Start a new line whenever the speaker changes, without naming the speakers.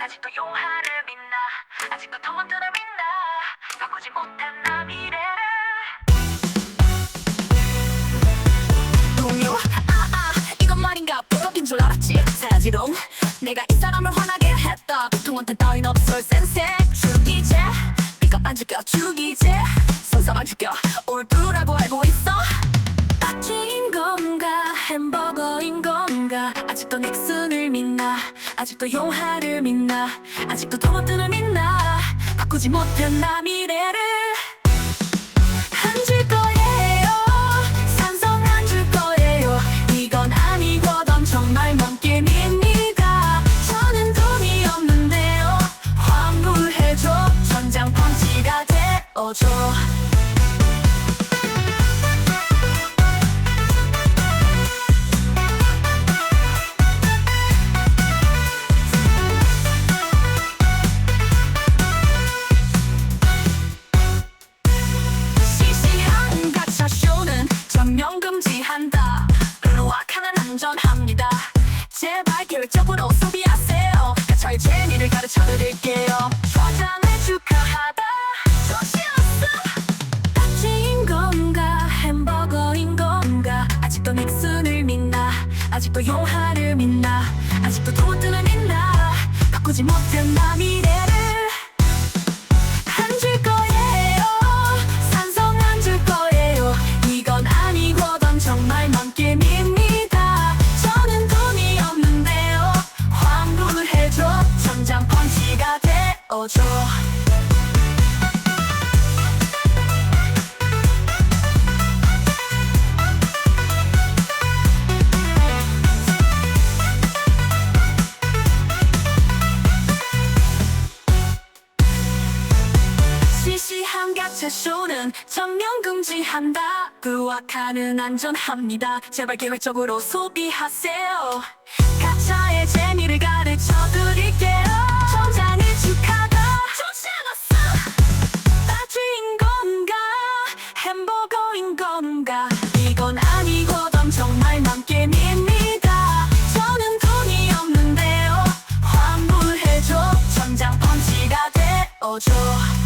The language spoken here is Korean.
아직도 용화를 믿나. 아직도 토마토를 믿나. 바꾸지 못한 나 미래를 동요? 아아. 이건 말인가? 부럽긴 줄 알았지. 사지롱. 내가 이 사람을 화나게 했다. 보통한테 따윈 없을 센세 죽이제 삐까 안 죽여 죽이제 선사만 죽여. 올드 아직도 넥슨을 믿나? 아직도 용화를 믿나? 아직도 토마토를 믿나? 바꾸지 못한 나 미래를 안 줄 거예요. 산성 안 줄 거예요. 이건 아니거든. 정말 먼 게임입니다 저는 돈이 없는데요. 환불해줘. 전장 펀치가 되어줘 금지한다. 루악하는 안전합니다. 제발 계획적으로 소비하세요. 가차의 재미를 가르쳐 드릴게요. 좌장을 축하하다. 조심했어. 딱지인 건가? 햄버거인 건가? 아직도 닉슨을 믿나? 아직도 용화를 믿나 먼 게임입니다. 저는 돈이 없는데요. 환불해줘. 전장 펀치가 되어줘. 시시한 가채쇼는 전면 금지한다 부악하는 안전합니다. 제발 계획적으로 소비하세요. 가차의 재미를 가르쳐 드릴게요. 전장을 축하다 좋지 않았어. 따지인 건가? 햄버거인 건가? 이건 아니거든. 정말 만 게임입니다. 저는 돈이 없는데요. 환불해줘. 전장 펀치가 되어줘